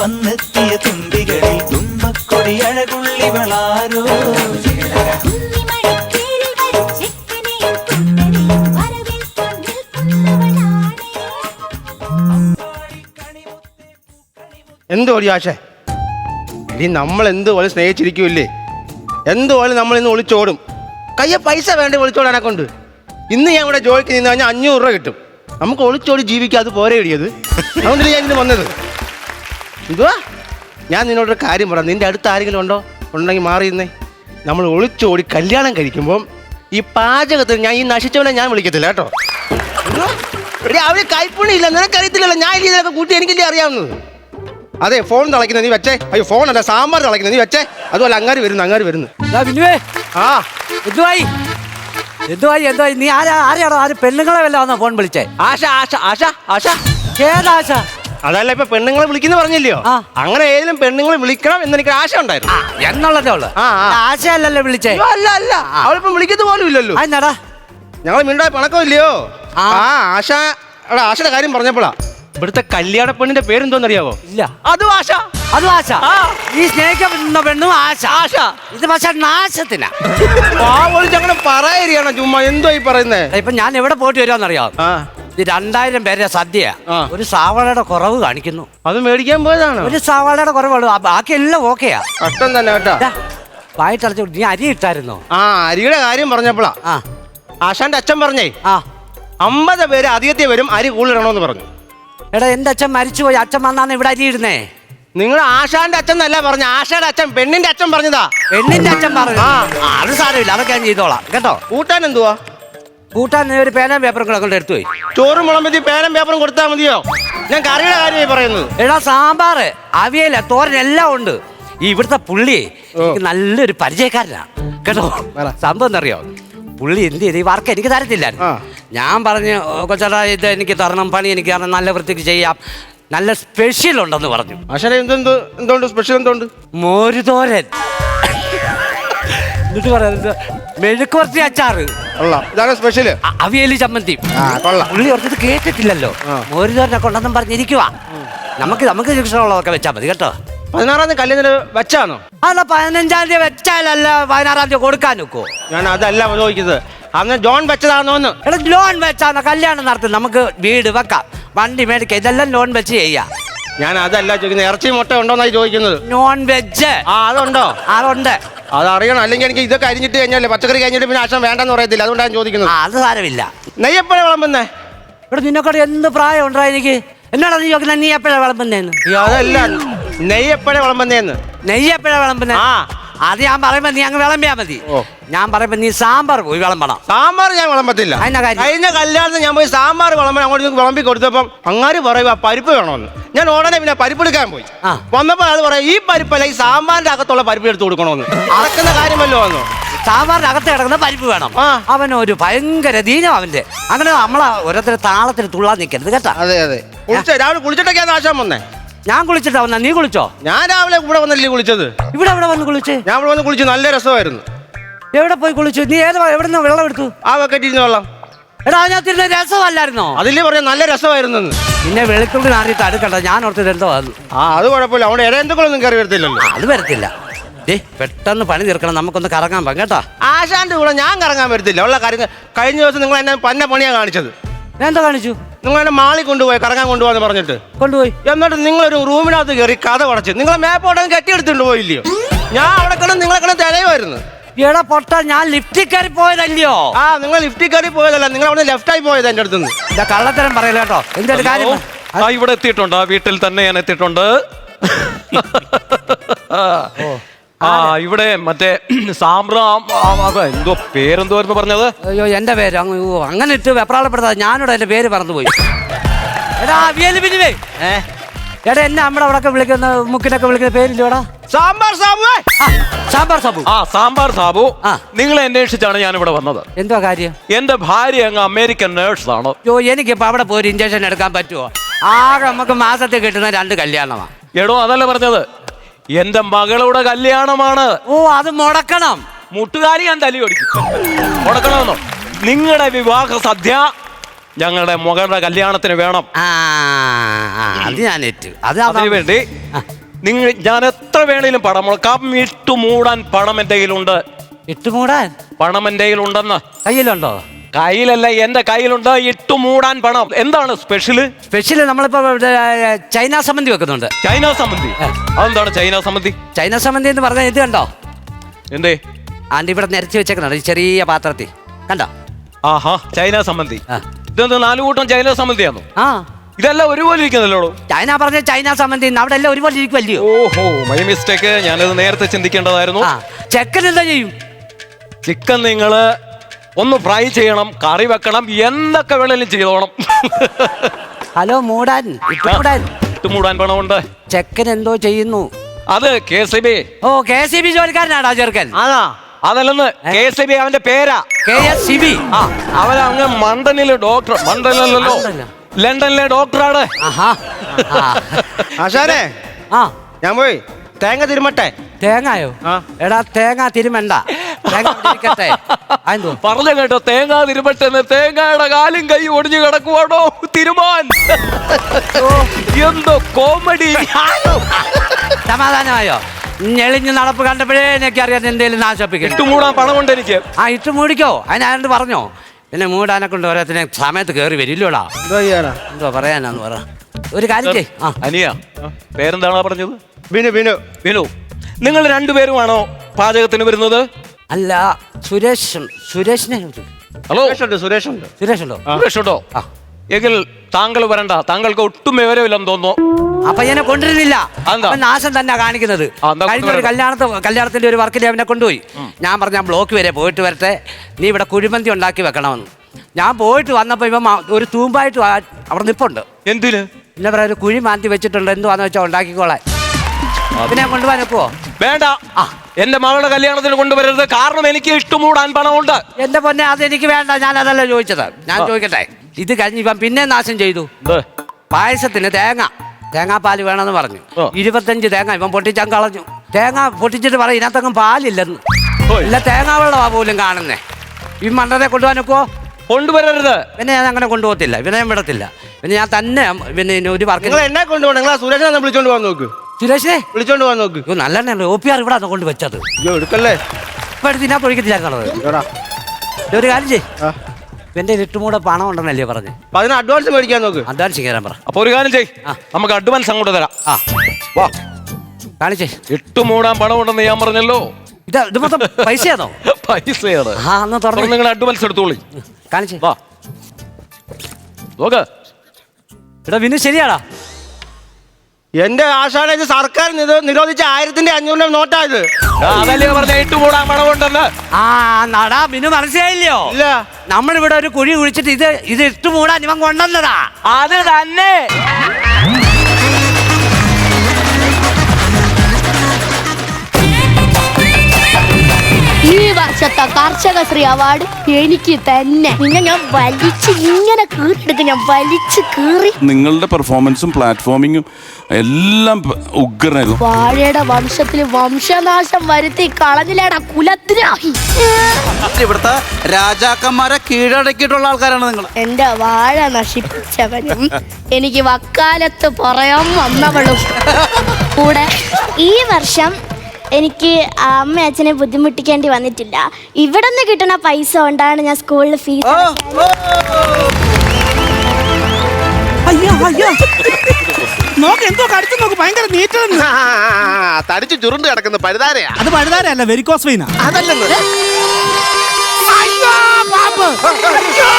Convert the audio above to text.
വന്നെത്തിയ തുമ്പികളിൽ തുമ്പക്കൊടി അഴകുള്ളിവളാരോ വളാരോ? വരും ചെക്കനെയും കുട്ടനെയും വരവേൽക്കാൻ നിൽക്കുന്നവളാണേ എന്ത് ഒളി ആശേ? ഇനി നമ്മൾ എന്ത് സ്നേഹിച്ചിരിക്കൂല്ലേ? എന്തുപോലെ എന്ത് പോലെ നമ്മൾ ഇന്ന് ഒളിച്ചോടും? കയ്യെ പൈസ വേണ്ട ഒളിച്ചോടാനെ കൊണ്ട് ഇന്ന് ഞാൻ ഇവിടെ ജോലിക്ക് നിന്ന് കഴിഞ്ഞാൽ അഞ്ഞൂറ് രൂപ കിട്ടും. നമുക്ക് ഒളിച്ചോടി ജീവിക്കാം അത് പോരെ ഇടിയത് അതുകൊണ്ടല്ലേ ഞാൻ ഇന്ന് വന്നത്? എന്തുവാ? ഞാൻ നിന്നോടൊരു കാര്യം പറയാം. നിന്റെ അടുത്ത് ആരെങ്കിലും ഉണ്ടോ? ഉണ്ടെങ്കിൽ മാറിയിരുന്നേ നമ്മൾ ഒളിച്ചോടി കല്യാണം കഴിക്കുമ്പം ഈ പാചകത്തിന് ഞാൻ ഈ നശിച്ചവനെ ഞാൻ വിളിക്കത്തില്ല കേട്ടോ. അവർ കൈപ്പുണിയില്ല നിനക്കറിയത്തില്ലല്ലോ ഞാൻ ഈ ഇതിലൊക്കെ കൂട്ടി എനിക്കില്ലേ അറിയാവുന്നത്? അതെ ഫോൺ തിളയ്ക്കുന്നത് നീ വെച്ചേ. അയ്യോ ഫോൺ അല്ല സാമ്പാർ തിളയ്ക്കുന്നത് നീ വെച്ചേ. അതുപോലെ അങ്ങാരി വരുന്നു അങ്ങാരി വരുന്നു. ആ. എന്തുവായി? എന്തുവായി എന്തുവായി? നീ ആരാ? ആരെയാണോ? ആര് പെണ്ണുങ്ങളെ വല്ല ഫോൺ വിളിച്ചേ? ആശ ആശ ആശ ആശ. ഏതാശ അതല്ല ഇപ്പൊ പെണ്ണുങ്ങളെ വിളിക്കുന്ന പറഞ്ഞില്ലയോ? ആ. അങ്ങനെ ഏതെങ്കിലും പെണ്ണുങ്ങളെ വിളിക്കണം എന്ന് എനിക്ക് ആശ ഉണ്ടായിരുന്നു. എന്നുള്ളതേ ഉള്ളു. ആ, ആ. ആശയല്ലല്ലോ വിളിച്ചേ. അയ്യോ, അല്ല അല്ല അവളിപ്പം പോലും ഇല്ലല്ലോ. അതെന്നാടാ? ഞങ്ങൾ മിണ്ടായ പണക്കം ഇല്ലയോ ആ. ആ ആശ എടാ ആശയുടെ കാര്യം പറഞ്ഞപ്പോഴാ ഇവിടുത്തെ കല്യാണ പെണ്ണിന്റെ പേരെന്തോന്നറിയാവോ? ഇല്ല. അതും ആശ. അത് ആശ. ആ. ഈ സ്നേഹിക്കുന്ന പെണ്ണും ആശ. ആശ. ഇത് പക്ഷെ നാശത്തിനാ. പാവളിച്ച് അങ്ങനെ പറയരിയാണ് ചുമ്മാ? എന്തോ ഈ പറയുന്നേ? ഇപ്പൊ ഞാൻ എവിടെ പോയിട്ട് വരുവാന്നറിയാം? ആ. ഇത് രണ്ടായിരം പേരെ സദ്യ. ആ. ഒരു സാവളയുടെ കുറവ് കാണിക്കുന്നു. അത് മേടിക്കാൻ പോയതാണ്. ഒരു സാവളയുടെ കുറവുള്ളൂ. ആ, ബാക്കി എല്ലാം ഓക്കെയാ. കഷ്ടം തന്നെ കേട്ടാ. വായിട്ടടച്ചു നീ അരി ഇട്ടായിരുന്നോ? ആ അരിയുടെ കാര്യം പറഞ്ഞപ്പോഴാ ആ. ആശാന്റെ അച്ഛൻ പറഞ്ഞേ. ആ. അമ്പത് പേര് അധികത്തെ വരും അരി കൂടുതലിടണമെന്ന് പറഞ്ഞു. എടാ എന്റെ അച്ഛൻ മരിച്ചുപോയി. അച്ഛൻ വന്നാണ് ഇവിടെ അരി ഇടുന്നേ. നിങ്ങൾ ആശാന്റെ അച്ഛൻ അല്ല പറഞ്ഞു. ആശയുടെ അച്ഛൻ പെണ്ണിന്റെ അച്ഛൻ പറഞ്ഞതാ. പെണ്ണിന്റെ അച്ഛൻ പറഞ്ഞു ആ, അത് സാരമില്ല. അതൊക്കെ ഞാൻ ചെയ്തോളാം. കേട്ടോ? കൂട്ടാൻ എന്തുവാ? കൂട്ടാൻ നീ ഒരു പേന പേപ്പറും കൂടെ കൊണ്ട് എടുത്തു പോയി. ചോറും മുളമ്പതി പേനും പേപ്പറും കൊടുത്താൽ മതിയോ? ഞാൻ കറിയുടെ കാര്യമായി പറയുന്നത്. എടാ സാമ്പാർ അവിയല തോരൻ എല്ലാം ഉണ്ട്. ഈ ഇവിടുത്തെ പുള്ളി എനിക്ക് നല്ലൊരു പരിചയക്കാരനാ. കേട്ടോ. സംഭവം എന്നറിയോ പുള്ളി എന്ത് ചെയ്ത്? ഈ വർക്ക് എനിക്ക് തരത്തില്ല ഞാൻ പറഞ്ഞു കൊച്ചടാ ഇത് എനിക്ക് തരണം പണി എനിക്ക് തരണം നല്ല വൃത്തിക്ക് ചെയ്യാം. നല്ല സ്പെഷ്യൽ ഉണ്ടെന്ന് പറഞ്ഞു. എന്തെന്ത് സ്പെഷ്യൽ എന്തുണ്ട്? മോര് തോരൻ എന്നിട്ട് പറയാ മെഴുക്കുവരട്ടി അച്ചാറ്. കൊള്ളാം. ഇതാണ് സ്പെഷ്യൽ അ- അവിയൽ ചമ്മന്തി. ആ കൊള്ളാം. പുള്ളി ഓർത്തത് കേട്ടിട്ടില്ലല്ലോ. ഒരു മോര് കൊണ്ടെന്നും ഉണ്ടെന്നും പറഞ്ഞിരിക്കുവാ. നമുക്ക് നമുക്ക് ഇഷ്ടമുള്ളതൊക്കെ വെച്ചാൽ മതി കേട്ടോ. പതിനാറാം തീയതി കല്യാണത്തിന് വെച്ചാണോ അല്ല പതിനഞ്ചാം തീയതി വെച്ചാലല്ല പതിനാറാം തീയതി കൊടുക്കാൻ നോക്കോ? ഞാൻ അതല്ല ചോദിക്കുന്നത് അന്ന് ജോൺ വെച്ചതാണോന്ന് എടാ ലോൺ വെച്ചാണോ കല്യാണം നടത്തും. നമുക്ക് വീട് വെക്കാം. വണ്ടി മേടിക്കാം. ഇതെല്ലാം ലോൺ വെച്ച് ചെയ്യാം. ഞാൻ അതല്ല ചോദിക്കുന്നത്. ഇറച്ചി മുട്ട ഉണ്ടോന്നായി ചോദിക്കുന്നത്. Non veg. ആ അതുണ്ടോ? അതുണ്ട്. അത് അറിയണം അല്ലെങ്കിൽ എനിക്ക് ഇതൊക്കെ അരിഞ്ഞിട്ട് കഴിഞ്ഞാലേ പച്ചക്കറി കഴിഞ്ഞിട്ട് പിന്നെ ആശം വേണ്ടെന്ന് പറയത്തില്ല. അതുകൊണ്ടാണ് ഞാൻ ചോദിക്കുന്നത്. ആ അത് സാരമില്ല. നെയ്യപ്പഴ വിളമ്പുന്നേ? ഇവിടെ നിന്നെക്കൂടെ എന്ത് പ്രായം ഉണ്ടായി എനിക്ക്? എന്നാടാ നീ ചോദിക്കുന്നത് നീ എപ്പോഴാണ് വിളമ്പുന്നേന്ന് അതല്ല. നെയ്യപ്പഴ വിളമ്പുന്നേന്ന്. നെയ്യ് എപ്പോഴാണ് വിളമ്പുന്നേ? ആ. അത് ഞാൻ പറയുമ്പോ നീ അങ്ങ് വിളമ്പിയാ മതി. ഞാൻ പറയുമ്പോ നീ സാമ്പാർ പോയി വിളമ്പണം. സാമ്പാർ ഞാൻ വിളമ്പത്തില്ല കാര്യം? കഴിഞ്ഞ കല്യാണത്തിന് ഞാൻ പോയി സാമ്പാർ വിളമ്പാൻ അങ്ങോട്ട് വിളമ്പി കൊടുത്തപ്പം അങ്ങാര് പറയുക പരിപ്പ് വേണമെന്ന്. ഞാൻ ഉടനെ പിന്നെ പരിപ്പ് എടുക്കാൻ പോയി. വന്നപ്പോ വന്നപ്പോൾ അത് പറയാം ഈ പരിപ്പല്ല ഈ സാമ്പാറിന്റെ അകത്തുള്ള പരിപ്പ് എടുത്ത് കൊടുക്കണമെന്ന്. അറക്കുന്ന കാര്യമല്ലോ വന്നു സാമ്പാറിന്റെ അകത്ത് കിടക്കുന്ന പരിപ്പ് വേണം. അവൻ ഒരു ഭയങ്കര ദീനം അവന്റെ. അങ്ങനെ നമ്മളെ ഓരോരുത്തർ താളത്തിന് തുള്ളാൻ നിൽക്കരുത് കേട്ടാ. അതെ അതെ. രാവിലെ കുളിച്ചിട്ടൊക്കെയാണ് ആശാൻ വന്നേ. ഞാൻ കുളിച്ചിട്ടാ വന്ന. നീ കുളിച്ചോ? ഞാൻ രാവിലെ ഇവിടെ വന്നല്ലേ കുളിച്ചത്. ഇവിടെ എവിടെ വന്ന് കുളിച്ച്? ഞാൻ ഇവിടെ വന്ന് കുളിച്ചു നല്ല രസമായിരുന്നു. എവിടെ പോയി കുളിച്ചു? നീ ഏത് എവിടെ നിന്ന് വെള്ളം എടുത്തു? ആ വെക്കറ്റിരുന്ന് വെള്ളം. എടാ അതിനകത്തിരുന്ന രസമല്ലായിരുന്നോ? അതില്ലേ പറഞ്ഞ നല്ല രസമായിരുന്നു പിന്നെ നിന്നെ വെളുത്തുള്ളി നാറിയിട്ട് അടുക്കണ്ട. ഞാൻ ഓർത്തത് എന്തോ അത്. ആ അത് കുഴപ്പമില്ല. അവിടെ ഇടയന്തുക്കളൊന്നും കയറി വരത്തില്ലല്ലോ. അത് വരത്തില്ല. ഏ പെട്ടെന്ന് പണി തീർക്കണം. നമുക്കൊന്ന് കറങ്ങാൻ പോകാം കേട്ടാ. ആശാന്റെ കൂടെ ഞാൻ കറങ്ങാൻ വരത്തില്ല. ഉള്ള കാര്യങ്ങൾ കഴിഞ്ഞ ദിവസം നിങ്ങൾ എന്നെ പന്ന പണിയാ കാണിച്ചത്. ഞാൻ എന്താ കാണിച്ചു? നിങ്ങൾ മാളി മാളിൽ കൊണ്ടുപോയി കറങ്ങാൻ കൊണ്ടുപോകാന്ന് പറഞ്ഞിട്ട്. കൊണ്ടുപോയി. എന്നിട്ട് നിങ്ങളൊരു റൂമിനകത്ത് കയറി കഥ പടച്ച്. നിങ്ങളെ മേപ്പോട്ടം കെട്ടിയെടുത്തിട്ട് പോയില്ലയോ? ഞാൻ അവിടെ കിടന്ന് നിങ്ങളെ കിടന്ന് തിരയുമായിരുന്നു. എടാ പൊട്ട ഞാൻ ലിഫ്റ്റിൽ കയറി പോയതല്ലയോ? ആ നിങ്ങൾ ലിഫ്റ്റിൽ കയറി പോയതല്ല നിങ്ങൾ അവിടെ ലെഫ്റ്റ് ആയി പോയത് എന്റെ അടുത്തുനിന്ന്. ഇതാ കള്ളത്തരം പറയല കേട്ടോ? എന്തൊരു കാര്യം? ആ ഇവിടെ എത്തിയിട്ടുണ്ട്. ആ വീട്ടിൽ തന്നെ ഞാൻ എത്തിയിട്ടുണ്ട്. ആ ഇവിടെ മറ്റേ സാമ്രാം എന്തോ പേരെന്തോ പറഞ്ഞത്? അയ്യോ എന്റെ പേര് അങ്ങ് ഓ, അങ്ങനെ ഇട്ട് വെപ്രാളപ്പെടുത്താതെ ഞാനിവിടെ എന്റെ പേര് മറന്നുപോയി. എടാ ബിനുവേ ഏ? എടാ എന്നെ നമ്മുടെ അവിടെ വിളിക്കുന്ന മുക്കിനൊക്കെ വിളിക്കുന്ന പേരില്ലോടാ സാമ്പാർ സാബുവേ. ആ, സാമ്പാർ സാബു. ആ സാമ്പാർ സാബു ആ. നിങ്ങളെ അന്വേഷിച്ചാണ് ഞാൻ ഇവിടെ വന്നത്. എന്തോ കാര്യം? എന്റെ ഭാര്യ അങ്ങ് അമേരിക്കൻ നേഴ്സ് ആണ് യോ എനിക്കിപ്പോ അവിടെ പോയി ഒരു ഇഞ്ചക്ഷൻ എടുക്കാൻ പറ്റുമോ ആകെ നമുക്ക് മാസത്തിൽ കിട്ടുന്ന രണ്ട് കല്യാണമാണ് എടോ അതല്ല പറഞ്ഞത്? എന്റെ മകളുടെ കല്യാണമാണ്. ഓ അത് മുടക്കണം. മുട്ടുകാരി ഞാൻ തലി ഓടിക്കും. മുടക്കണമെന്നോ? നിങ്ങളുടെ വിവാഹ സദ്യ ഞങ്ങളുടെ മകളുടെ കല്യാണത്തിന് വേണം. ആ അത് ഞാൻ ഏറ്റു. അത് അതിനു വേണ്ടി നിങ്ങൾ ഞാൻ എത്ര വേണേലും പണം മുടക്കാം. ഇട്ടു മൂടാൻ പണം എന്റെ കയ്യിലുണ്ട്. ഇട്ടുമൂടാൻ? പണം എന്റെ കയ്യിലുണ്ടെന്ന്. കയ്യിലുണ്ടോ? കയ്യിലല്ല എന്റെ കയ്യിലുണ്ട് ഇട്ടു മൂടാൻ പണം. എന്താണ് സ്പെഷ്യൽ സ്പെഷ്യൽ നമ്മളിപ്പോ ഇവിടെ, ചൈന സംബന്ധി വെക്കുന്നുണ്ട്. ചൈന സംബന്ധി അതെന്താണ് ചൈന സംബന്ധി ചൈന സംബന്ധി എന്ന് പറഞ്ഞാൽ ഇത് കണ്ടോ? എന്തേ? ആന്റി ഇവിടെ നിരത്തി വെച്ചേക്കുന്നുണ്ട് ഈ ചെറിയ പാത്രത്തിൽ. കണ്ടോ? ആഹാ ചൈന സംബന്ധി ആ. ഇതെന്താ നാലു കൂട്ടം ചൈന സംബന്ധിയാണോ ആ. ഇതെല്ലാം ഒരുപോലെ ഇരിക്കുന്നല്ലോ. ചൈന പറഞ്ഞ ചൈന സംബന്ധി അവിടെ എല്ലാം ഒരുപോലെ ഇരിക്കുമല്ലയോ ഓഹോ മൈ മിസ്റ്റേക്ക് ഞാനത് നേരത്തെ ചിന്തിക്കേണ്ടതായിരുന്നു. ആ. ചെക്കൻ എന്താ ചെയ്യും? ചിക്കൻ നിങ്ങൾ ഒന്ന് ഫ്രൈ ചെയ്യണം കറി വെക്കണം എന്തൊക്കെ വേണേലും ചെയ്തോണം. ഹലോ മൂടാൻ ഇട്ടുമൂടാൻ ഇട്ടുമൂടാൻ പണമുണ്ട്. ചെക്കൻ എന്തോ ചെയ്യുന്നു. അത് കെ സി ബി ഓ കെ സി ബി ജോലിക്കാരനാടാ ചെറുക്കൻ. അതാ. അതല്ലെന്ന് കെ സി ബി അവന്റെ പേരാ. കെ എസ് സി ബി ആ അവൻ അങ്ങ് മണ്ടനിലെ ഡോക്ടർ മണ്ടനിലല്ലോ മണ്ടനിലോ? ലണ്ടനിലെ ഡോക്ടറാണ് ആഹാ. ആശാനെ. ആ. ഞാൻ പോയി. തേങ്ങ തിരുമട്ടെ. തേങ്ങായോ? ആ. എടാ തേങ്ങ തിരുമണ്ട. തേങ്ങ ഇവിടെ ഇരിക്കട്ടെ അതെന്തോ? പറഞ്ഞു കേട്ടോ തേങ്ങ തിരുമട്ടെന്ന്. തേങ്ങയുടെ കാലും കൈ ഒടിഞ്ഞു കിടക്കുവാണോ തിരുമാൻ? എന്തോ കോമഡി. സമാധാനമായോ? ഞെളിഞ്ഞ് നടപ്പ് കണ്ടപ്പോഴേ എനിക്ക് അറിയാൻ എന്തെങ്കിലും നാശപ്പിക്കും ഇട്ടുമൂടാൻ പണമുണ്ട് എനിക്ക്. ആ ഇട്ട് മൂടിക്കോ. അതിനാണ്ട് പറഞ്ഞോ? പിന്നെ മൂടാനെ കൊണ്ട് ഓരോരുത്തനെ സമയത്ത് കയറി വരില്ലോടാ. എന്തോ ചെയ്യാനാ? എന്തോ പറയാനാന്ന് പറ. ഒരു കാര്യം ചെയ് ആ. അനിയ പേരെന്താണോ പറഞ്ഞത്? ബിനു ബിനു വിനു നിങ്ങൾ രണ്ടുപേരുമാണോ പാചകത്തിന് വരുന്നത്? അല്ല സുരേഷ് സുരേഷിനെ. ഹലോ. സുരേഷ് ഉണ്ട് സുരേഷ് ഉണ്ട് സുരേഷ് ഉണ്ടോ സുരേഷുണ്ടോ എങ്കിൽ താങ്കൾ വരണ്ട. താങ്കൾക്ക് ഒട്ടും വിവരമില്ലെന്ന് തോന്നുന്നു. അപ്പൊ എന്നെ കൊണ്ടുവരുന്നില്ല. നാശം തന്നെ കാണിക്കുന്നത്. കഴിഞ്ഞ ഒരു കല്യാണത്തെ കല്യാണത്തിന്റെ ഒരു വർക്കിൽ അവനെ കൊണ്ടുപോയി. ഞാൻ പറഞ്ഞ ബ്ലോക്ക് വരെ പോയിട്ട് വരട്ടെ. നീ ഇവിടെ കുഴിമന്തി ഉണ്ടാക്കി വെക്കണമെന്ന്. ഞാൻ പോയിട്ട് വന്നപ്പോ ഇവൻ ഒരു തൂമ്പായിട്ട് അവിടെ നിപ്പുണ്ട്. എന്തിന്? പിന്നെ പറയാ ഒരു കുഴി മാന്തി വെച്ചിട്ടുണ്ട്. എന്തുവാന്ന് വെച്ചാൽ ഉണ്ടാക്കിക്കോളാൻ. പിന്നെ ഞാൻ കൊണ്ടുപോകാൻ ഒക്കുവോ വേണ്ട. എന്റെ മകളുടെ കല്യാണത്തിന് കൊണ്ടുവരരുത്. കാരണം എനിക്ക് ഇഷ്ടമൂടാൻ പണമുണ്ട്. എന്റെ പൊന്നെ അത് എനിക്ക് വേണ്ട. ഞാൻ അതല്ല ചോദിച്ചത്. ഞാൻ ചോദിക്കട്ടെ? ഇത് കഴിഞ്ഞ് ഇപ്പം പിന്നെ നാശം ചെയ്തു. പായസത്തിന് തേങ്ങ. തേങ്ങാപ്പാൽ വേണമെന്ന് പറഞ്ഞു. ഓ. ഇരുപത്തഞ്ച് തേങ്ങ ഇവൻ പൊട്ടിച്ചാൻ കളഞ്ഞു. തേങ്ങ പൊട്ടിച്ചിട്ട് പറയും ഇതിനകത്തൊന്നും പാലില്ലെന്ന്. ഇല്ല തേങ്ങ വെള്ളമാ പോലും കാണുന്നേ. ഈ മണ്ടനെ കൊണ്ടുപോകാൻ ഒക്കുവോ? കൊണ്ടുവരരുത്. പിന്നെ ഞാൻ അങ്ങനെ കൊണ്ടുപോകത്തില്ല. പിന്നെ ഞാൻ വിടത്തില്ല. പിന്നെ ഞാൻ തന്നെ പിന്നെ ഒരു വർക്ക് നിങ്ങൾ എന്നെ കൊണ്ടുപോകണം. സുരേഷിനെ വിളിച്ചോണ്ട് പോകാൻ നോക്ക്. സുരേഷേ. വിളിച്ചോണ്ട് പോകാൻ നോക്ക്. അയ്യോ നല്ലെണ്ണ ഒ പി ആർ ഇവിടെ കൊണ്ട് വെച്ചത്? അയ്യോ എടുക്കല്ലേ? ഇപ്പൊ എടുത്ത് ഇതിനകത്ത് ഒഴിക്കത്തില്ലായിരുന്നത് എടാ. ഒരു കാര്യം ചെയ് ആ. എന്റെ ഇട്ടുമൂടെ പണം ഉണ്ടെന്നല്ലേ പറഞ്ഞു? അപ്പൊ അതിന് അഡ്വാൻസ് മേടിക്കാൻ നോക്ക്. അഡ്വാൻസ് കയറാൻ പറ. അപ്പൊ ഒരു കാര്യം ചെയ് ആ. നമുക്ക് അഡ്വാൻസ് അങ്ങോട്ട് തരാം. ആ. വാ. കാണിച്ചേ. പണം ഉണ്ടെന്ന് ഞാൻ പറഞ്ഞല്ലോ. ഇത് ഇത് മൊത്തം പൈസയാണോ പൈസയാണ്. ആ എന്നാ തുറന്നു. നിങ്ങൾ അഡ്വാൻസ് എടുത്തോളി. കാണിച്ചേ. വാ. നോക്ക്. എടാ വിനു ശരിയാടാ. എന്റെ ആശാന ഇത് സർക്കാർ നിരോധിച്ച ആയിരത്തിന്റെ അഞ്ഞൂറിന്റെ നോട്ടാ ഇത്. ആ, അതല്ലേ പറഞ്ഞ ഇട്ടുമൂടാൻ പണമുണ്ടെന്ന്. ആ നടാ വിനു മനസ്സിലായില്ലയോ? ഇല്ല. നമ്മളിവിടെ ഒരു കുഴി കുഴിച്ചിട്ട് ഇത് ഇത് ഇട്ടുമൂടാൻ ഇവൻ കൊണ്ടുവന്നതാ. അത് തന്നെ. ഈ വർഷത്തെ കർഷക ശ്രീ അവാർഡ് എനിക്ക് തന്നെ. നിന്നെ ഞാൻ വലിച്ച് ഇങ്ങനെ കീറിയെടുത്ത് ഞാൻ വലിച്ച് കീറി. നിങ്ങളുടെ പെർഫോമൻസും പ്ലാറ്റ്ഫോമിങ്ങും എല്ലാം ഉഗ്രനായിരുന്നു. വാഴയുടെ വംശത്തിൽ വംശനാശം വരുത്തി കളഞ്ഞില്ലേടാ കുലത്തിനായി ഇവിടുത്തെ രാജാക്കന്മാരെ കീഴടക്കിയിട്ടുള്ള ആൾക്കാരാണ് നിങ്ങൾ. എന്റെ വാഴ നശിപ്പിച്ചവനും എനിക്ക് വക്കാലത്ത് പറയാൻ വന്നവളും. കൂടെ ഈ വർഷം എനിക്ക് അമ്മ അച്ഛനെ ബുദ്ധിമുട്ടിക്കേണ്ടി വന്നിട്ടില്ല. ഇവിടെ നിന്ന് കിട്ടുന്ന പൈസ കൊണ്ടാണ് ഞാൻ സ്കൂളിൽ ഫീസ് അയ്യോ അയ്യോ. നോക്ക് എന്തോ കടിച്ചു നോക്ക് ഭയങ്കര നീറ്റെന്ന് തടിച്ച് ചുരുണ്ട് കിടക്കുന്ന പഴുതാരയാ. അത് വെരിക്കോസ് വെയിനാ അതല്ലെന്ന്. അയ്യോ പാമ്പ്. അയ്യോ